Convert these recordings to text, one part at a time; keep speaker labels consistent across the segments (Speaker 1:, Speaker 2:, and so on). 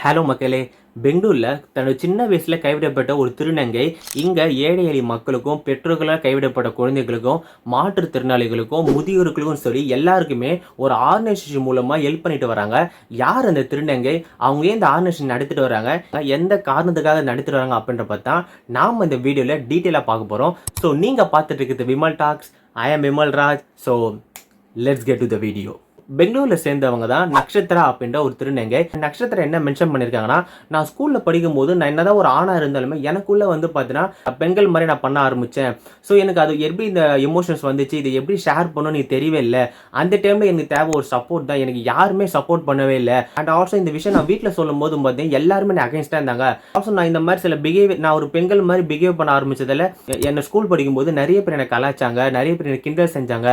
Speaker 1: Hello மக்களே பெங்களூரில் தன்னோட சின்ன வயசில் கைவிடப்பட்ட ஒரு திருநங்கை இங்கே ஏழை எளி மக்களுக்கும் பெற்றோர்களால் கைவிடப்பட்ட குழந்தைகளுக்கும் மாற்றுத்திறனாளிகளுக்கும் முதியோர்களுக்கும் சொல்லி எல்லாருக்குமே ஒரு ஆர்கனைசேஷன் மூலமாக ஹெல்ப் பண்ணிட்டு வராங்க. யார் அந்த திருநங்கை? அவங்க ஏன் இந்த ஆர்கனைசேஷன் நடத்திட்டு வராங்க? எந்த காரணத்துக்காக நடத்திட்டு வராங்க அப்படின்ற பார்த்தா நாம் இந்த வீடியோவில் டீட்டெயிலாக பார்க்க போகிறோம் ஸோ நீங்கள் பார்த்துட்டு இருக்கிறது Vimal talks. I am Vimal Raj. So let's get to the video பெங்களூரில் சேர்ந்தவங்க தான் நக்ஷத்ரா அப்படின்ற ஒரு திருநங்கை. நக்ஷத்திரம் என்ன மென்ஷன் பண்ணியிருக்காங்கன்னா நான் ஸ்கூலில் படிக்கும்போது நான் என்னதான் ஒரு ஆணாக இருந்தாலுமே எனக்குள்ளே வந்து பார்த்தீங்கன்னா பெண்கள் மாதிரி நான் பண்ண ஆரம்பித்தேன் ஸோ எனக்கு அது எப்படி இந்த எமோஷன்ஸ் வந்துச்சு இதை எப்படி ஷேர் பண்ணணும்னு எனக்கு தெரியவே இல்லை. அந்த டைமில் எனக்கு தேவை ஒரு சப்போர்ட் தான். எனக்கு யாருமே சப்போர்ட் பண்ணவே இல்லை. அண்ட் ஆல்சோ இந்த விஷயம் நான் வீட்டில் சொல்லும் போது பார்த்தீங்கன்னா எல்லாருமே நான் இருந்தாங்க. ஆல்சோ நான் இந்த மாதிரி சில பிஹேவியர் நான் ஒரு பெண்கள் மாதிரி பிஹேவ் பண்ண ஆரம்பித்ததில் என்னை ஸ்கூல் படிக்கும்போது நிறைய பேர் என்னை கலாச்சாங்க நிறைய பேர் என்னை கிண்டல் செஞ்சாங்க.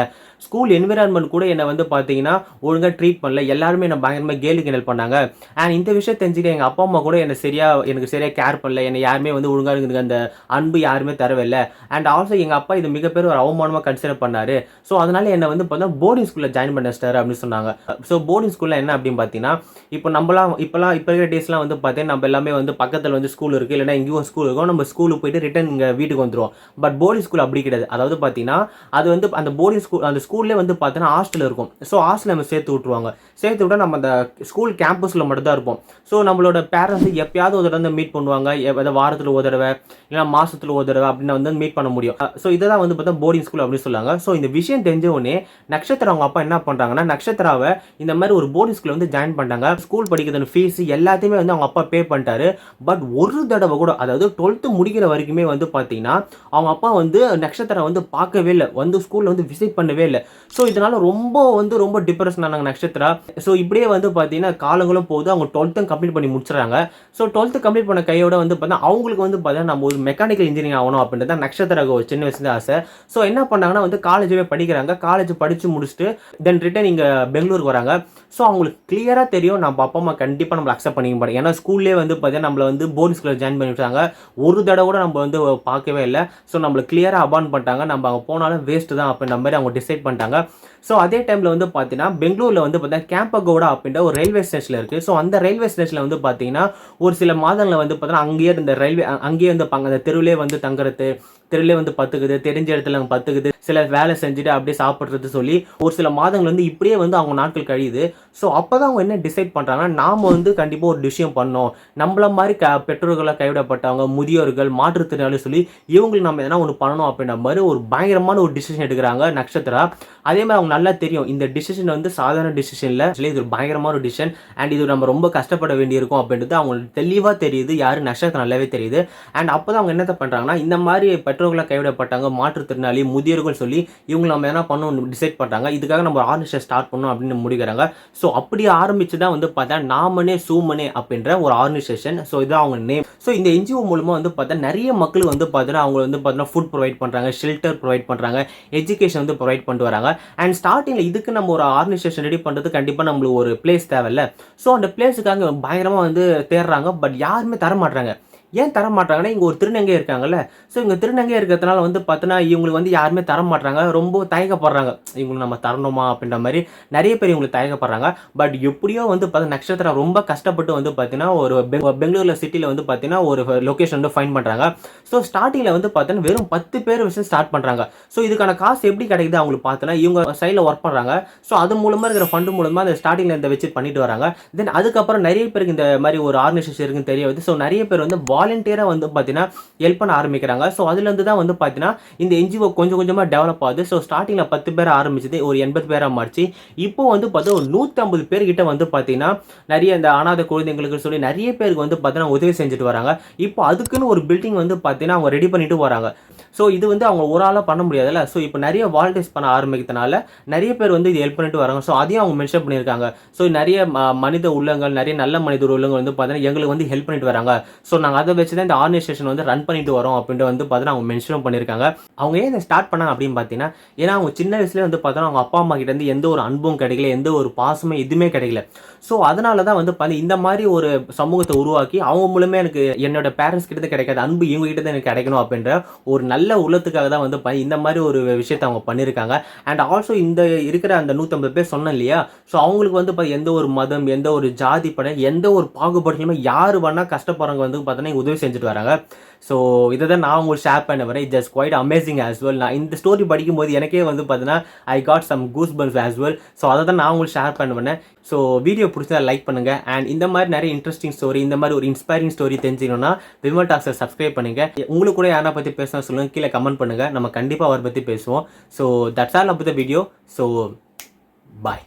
Speaker 1: ஸ்கூல் என்விரான்மெண்ட் கூட என்னை வந்து பார்த்தீங்கன்னா ஒழுங்காக ட்ரீட் பண்ணல. எல்லாருமே என்னை பயங்கரமாக கேலி கிண்டல் பண்ணாங்க. அண்ட் இந்த விஷயம் தெரிஞ்சுட்டு எங்கள் அப்பா அம்மா கூட என்னை சரியாக எனக்கு சரியாக கேர் பண்ணல. என்னை யாருமே வந்து ஒழுங்காக எனக்கு அந்த அன்பு யாருமே தரவில்லை. அண்ட் ஆல்சோ எங்கள் அப்பா இது மிகப்பெரிய ஒரு அவமானமாக கன்சிடர் பண்ணார். ஸோ அதனால என்னை வந்து பார்த்தா போர்டிங் ஸ்கூலில் ஜாயின் பண்ண ஸ்டார் அப்படின்னு சொன்னாங்க. ஸோ போர்டிங் ஸ்கூலில் என்ன அப்படின்னு பார்த்தீங்கன்னா இப்போ நம்மளாம் இப்போலாம் இப்போ இருக்கிற டேஸ்லாம் வந்து பார்த்தீங்கன்னா நம்ம எல்லாமே வந்து பக்கத்தில் வந்து ஸ்கூல் இருக்குது இல்லைன்னா எங்கேயும் ஸ்கூல் இருக்கும் நம்ம ஸ்கூலுக்கு போயிட்டு ரிட்டன் இங்கே வீட்டுக்கு வந்துடுவோம் பட் போர்டிங் ஸ்கூல் அப்படி கிடையாது. அதாவது பார்த்தீங்கன்னா அது வந்து அந்த போர்டிங் ஸ்கூல் அந்த ஸ்கூல்லே வந்து பார்த்தீங்கன்னா ஹாஸ்டல் இருக்கும். ஸோ ஹாஸ்டல் நம்ம சேர்த்து விட்ருவாங்க சேர்த்து விட்டால் நம்ம அந்த ஸ்கூல் கேம்பஸில் மட்டும்தான் இருப்போம். ஸோ நம்மளோட பேரண்ட்ஸ் எப்பயாவது ஒரு தடவை வந்து மீட் பண்ணுவாங்க. எதாவது வாரத்தில் ஒரு தடவை இல்லைன்னா மாதத்தில் ஒரு தடவை அப்படின்னு வந்து மீட் பண்ண முடியும். ஸோ இதை தான் வந்து பார்த்தா போர்டிங் ஸ்கூல் அப்படின்னு சொல்லுவாங்க ஸோ இந்த விஷயம் தெரிஞ்ச உடனே நட்சத்திரம் அவங்க அப்பா என்ன பண்ணுறாங்கன்னா நட்சத்திராவை இந்த மாதிரி ஒரு போர்டிங் ஸ்கூலில் வந்து ஜாயின் பண்ணிட்டாங்க ஸ்கூல் படிக்கிறதுன்னு ஃபீஸ் எல்லாத்தையுமே வந்து அவங்க அப்பா பே பண்ணிட்டாரு. பட் ஒரு தடவை கூட அதாவது டுவெல்த்து முடிக்கிற வரைக்குமே வந்து பார்த்தீங்கன்னா அவங்க அப்பா வந்து நட்சத்திரம் வந்து பார்க்கவே இல்லை. வந்து ஸ்கூலில் வந்து விசிட் பண்ணவே இல்லை. ஸோ இதனால ரொம்ப வந்து ரொம்ப டிப்ரெஸ் ஆனாங்க நட்சத்திரா ஸோ இப்படியே வந்து பார்த்தீங்கன்னா காலங்களும் போது அவங்க டுவெல்த்தும் கம்ப்ளீட் பண்ணி முடிச்சுறாங்க ஸோ டுவெல்த்து கம்ப்ளீட் பண்ண கையோட வந்து பார்த்தா அவங்களுக்கு வந்து பார்த்தீங்கன்னா நம்ம ஒரு மெக்கானிக்கல் இன்ஜினியரிங் ஆகணும் அப்படின்றது தான் நட்சத்திர ஒரு சின்ன வயசுல ஆசை. ஸோ என்ன பண்ணாங்கன்னா வந்து காலேஜவே படிக்கிறாங்க. காலேஜ் படித்து முடிச்சுட்டு தென் ரிட்டன் இங்கே பெங்களூருக்கு வராங்க. ஸோ அவங்களுக்கு கிளியராக தெரியும். நம்ம அப்பா அம்மா கண்டிப்பாக நம்மளை அக்செப்ட் பண்ணிக்க மாட்டோம் ஏன்னா ஸ்கூல்லேயே வந்து பார்த்தீங்கன்னா நம்மளை வந்து போர்டிங் ஸ்கூலில் ஜாயின் பண்ணி விட்டாங்க ஒரு தடவை கூட நம்ம வந்து பார்க்கவே இல்லை. ஸோ நம்மளை கிளியராக அபான் பண்ணிட்டாங்க. நம்ம அங்கே போனாலும் வேஸ்ட்டு தான் அப்படின்ற மாதிரி அவங்க டிசைட் பண்ணிட்டாங்க. ஸோ அதே டைமில் வந்து பார்த்தீங்கன்னா பெங்களூரில் வந்து பார்த்தீங்கன்னா கேம்பகோடா அப்படின்ற ஒரு ரயில்வே ஸ்டேஷனில் இருக்குது ஸோ அந்த ரயில்வே ஸ்டேஷனில் வந்து பார்த்தீங்கன்னா ஒரு சில மாதங்களில் வந்து பார்த்தீங்கன்னா அங்கேயே இந்த ரயில்வே அங்கேயே வந்து பாங்க அந்த தெருவிலே வந்து தங்குறது தெருவிலே வந்து பத்துக்குது தெரிஞ்ச இடத்துல அங்கே பத்துக்குது சில வேலை செஞ்சுட்டு அப்படியே சாப்பிட்றது சொல்லி ஒரு சில மாதங்கள் வந்து இப்படியே வந்து அவங்க நாட்கள் கழியுது. ஸோ அப்போ தான் அவங்க என்ன டிசைட் பண்ணுறாங்கன்னா நாம் வந்து கண்டிப்பாக ஒரு விஷயம் பண்ணோம் நம்மள மாதிரி க பெற்றோர்களாக கைவிடப்பட்டவங்க முதியோர்கள் மாற்றுத்திறனாளி சொல்லி இவங்களுக்கு நம்ம எதனா ஒன்று பண்ணணும் அப்படின்ற மாதிரி ஒரு பயங்கரமான ஒரு டிசிஷன் எடுக்கிறாங்க நட்சத்திரா. அதே மாதிரி அவங்க நல்லா தெரியும். இந்த டிசிஷன் வந்து சாதாரண டிசிஷன் இல்லை ஆக்சுவலி இது ஒரு பயங்கரமான ஒரு டிசிஷன் அண்ட் இது நம்ம ரொம்ப கஷ்டப்பட வேண்டியிருக்கும் அப்படின்றது அவங்களுக்கு தெளிவாக தெரியுது. யாரு நட்சத்திரம் நல்லாவே தெரியுது. அண்ட் அப்போ தான் அவங்க என்னத்தை பண்ணுறாங்கன்னா இந்த மாதிரி பெற்றோர்களாக கைவிடப்பட்டாங்க மாற்றுத்திறனாளி முதியோர்கள் சொல்லி இவங்க நம்ம என்ன பண்ணணும் டிசைட் பண்ணுறாங்க இதுக்காக நம்ம ஆர்கனைசேஷன் ஸ்டார்ட் பண்ணணும் அப்படின்னு முடிக்கிறாங்க ஸோ அப்படி ஆரம்பிச்சு தான் வந்து பார்த்தா நாமனே சூமனே அப்படின்ற ஒரு ஆர்கனைசேஷன் ஸோ இதான் அவங்க நேம் ஸோ இந்த என்ஜிஓ மூலமாக வந்து பார்த்தா நிறைய மக்கள் வந்து பார்த்தீங்கன்னா அவங்க வந்து பார்த்தீங்கன்னா ஃபுட் ப்ரொவைட் பண்ணுறாங்க ஷெல்டர் ப்ரொவைட் பண்ணுறாங்க எஜுகேஷன் வந்து ப்ரொவைட் பண்ணிட்டு வராங்க. அண்ட் ஸ்டார்டிங்கில் இதுக்கு நம்ம ஒரு ஆர்கனைசேஷன் ரெடி பண்ணுறது கண்டிப்பாக நம்மளுக்கு ஒரு பிளேஸ் தேவையில்ல. ஸோ அந்த பிளேஸுக்காக பயங்கரமாக வந்து தேடுறாங்க. பட் யாருமே தர மாட்டுறாங்க ஏன் தர மாட்டாங்கன்னா இங்கே ஒரு திருநங்கை இருக்காங்கல்ல. ஸோ இங்கே திருநங்கை இருக்கிறதுனால வந்து பார்த்தோன்னா இவங்களுக்கு வந்து யாருமே தர மாட்டாங்க ரொம்ப தயக்கப்படுறாங்க இவங்களுக்கு நம்ம தரணுமா அப்படின்ற மாதிரி நிறைய பேர் இவங்களுக்கு தயக்கப்படுறாங்க பட் எப்படியோ வந்து பார்த்தா நட்சத்திரம் ரொம்ப கஷ்டப்பட்டு வந்து பார்த்தீங்கன்னா ஒரு பெ- சிட்டியில் வந்து பார்த்தீங்கன்னா ஒரு லொக்கேஷன் வந்து ஃபைன் பண்ணுறாங்க ஸோ ஸ்டார்டிங்கில் வந்து பார்த்தீங்கன்னா வெறும் பத்து பேர் வச்சு ஸ்டார்ட் பண்ணுறாங்க ஸோ இதுக்கான காசு எப்படி கிடைக்குது அவங்களுக்கு பார்த்தோன்னா இவங்க சைடில் ஒர்க் பண்ணுறாங்க ஸோ அது மூலமாக இருக்கிற ஃபண்டு மூலமாக அந்த ஸ்டார்டிங்கில் இந்த வச்சு பண்ணிட்டு வராங்க. தென் அதுக்கப்புறம் நிறைய பேருக்கு இந்த மாதிரி ஒரு ஆர்கனைசேஷன் இருக்குன்னு தெரிய வருது. ஸோ நிறைய பேர் வந்து வாலண்டியராக வந்து பார்த்தீங்கன்னா ஹெல்ப் பண்ண ஆரம்பிக்கிறாங்க. ஸோ அதுலேருந்து தான் வந்து பார்த்தீங்கன்னா இந்த என்ஜிஓ கொஞ்சம் கொஞ்சமாக டெவலப் ஆகுது. ஸோ ஸ்டார்டிங்கில் பத்து பேர் ஆரம்பிச்சது ஒரு எண்பது பேராக மாறிச்சு. இப்போ வந்து பார்த்தீங்கன்னா ஒரு நூற்றம்பது பேர்கிட்ட வந்து பார்த்தீங்கன்னா நிறைய இந்த அனாதை குழந்தைங்களுக்கு சொல்லி நிறைய பேருக்கு வந்து பார்த்தீங்கன்னா உதவி செஞ்சுட்டு வராங்க. இப்போ அதுக்குன்னு ஒரு பில்டிங் வந்து பார்த்தீங்கன்னா அவங்க ரெடி பண்ணிட்டு வராங்க. ஸோ இது வந்து அவங்க ஒரு ஆளாக பண்ண முடியாதுல்ல. ஸோ இப்போ நிறைய வாலண்டியர்ஸ் பண்ண ஆரம்பிக்கிறதுனால நிறைய பேர் வந்து இது ஹெல்ப் பண்ணிட்டு வராங்க. ஸோ அதையும் அவங்க மென்ஷன் பண்ணியிருக்காங்க. ஸோ நிறைய மனித உள்ளங்கள் நிறைய நல்ல மனித உள்ளங்கள் வந்து பார்த்தீங்கன்னா எங்களுக்கு வந்து ஹெல்ப் பண்ணிட்டு வராங்க. ஸோ நாங்கள் அதை வச்சு தான் இந்த ஆர்கனைசேஷன் வந்து ரன் பண்ணிட்டு வரோம் அப்படின்ட்டு வந்து பார்த்தீங்கன்னா அவங்க மென்ஷனும் பண்ணியிருக்காங்க. அவங்க ஏன் இதை ஸ்டார்ட் பண்ணாங்க அப்படின்னு பார்த்தீங்கன்னா ஏன்னா அவங்க சின்ன வயசுலேயே வந்து பார்த்தோன்னா அவங்க அப்பா அம்மா கிட்டேருந்து எந்த ஒரு அன்பும் கிடைக்கல எந்த ஒரு பாசமும் எதுவுமே கிடைக்கல. ஸோ அதனால தான் வந்து பார்த்தீங்கன்னா இந்த மாதிரி ஒரு சமூகத்தை உருவாக்கி அவங்க மூலமே எனக்கு என்னோட பேரண்ட்ஸ் கிட்ட கிடைக்காத அன்பு இவங்க கிட்ட தான் எனக்கு கிடைக்கணும் அப்படின்ற ஒரு நல்ல நல்ல உள்ளத்துக்காக தான் வந்து ப இந்த மாதிரி ஒரு விஷயத்தை அவங்க பண்ணியிருக்காங்க அண்ட் ஆல்சோ இந்த இருக்கிற அந்த நூற்றம்பது பேர் சொன்னேன் இல்லையா? ஸோ அவங்களுக்கு வந்து இப்போ எந்த ஒரு மதம் எந்த ஒரு ஜாதி படம் எந்த ஒரு பாகுபாடுகளுமே யார் வேணால் கஷ்டப்படுறவங்க வந்து பார்த்தோன்னா உதவி செஞ்சுட்டு வராங்க. ஸோ இதை தான் நான் உங்களுக்கு ஷேர் பண்ண வரேன். It just quite amazing as well நான் இந்த ஸ்டோரி படிக்கும்போது எனக்கே வந்து பார்த்தீங்கன்னா I got some goosebumps as well so அதை தான் நான் உங்களுக்கு ஷேர் பண்ணுவேன் ஸோ வீடியோ பிடிச்சா லைக் பண்ணுங்கள் அண்ட் இந்த மாதிரி நிறைய இன்ட்ரெஸ்டிங் ஸ்டோரி இந்த மாதிரி ஒரு இன்ஸ்பைரிங் ஸ்டோரி தெரிஞ்சுக்கணும்னா விமல் டாக்ஸை சப்ஸ்கிரைப் பண்ணுங்கள் உங்களுக்கு கூட யாரை பற்றி பேசினா சொல்லுங்கள் கீழே கமெண்ட் பண்ணுங்க. நம்ம கண்டிப்பாக அவரை பற்றி பேசுவோம். So that's all up the video so bye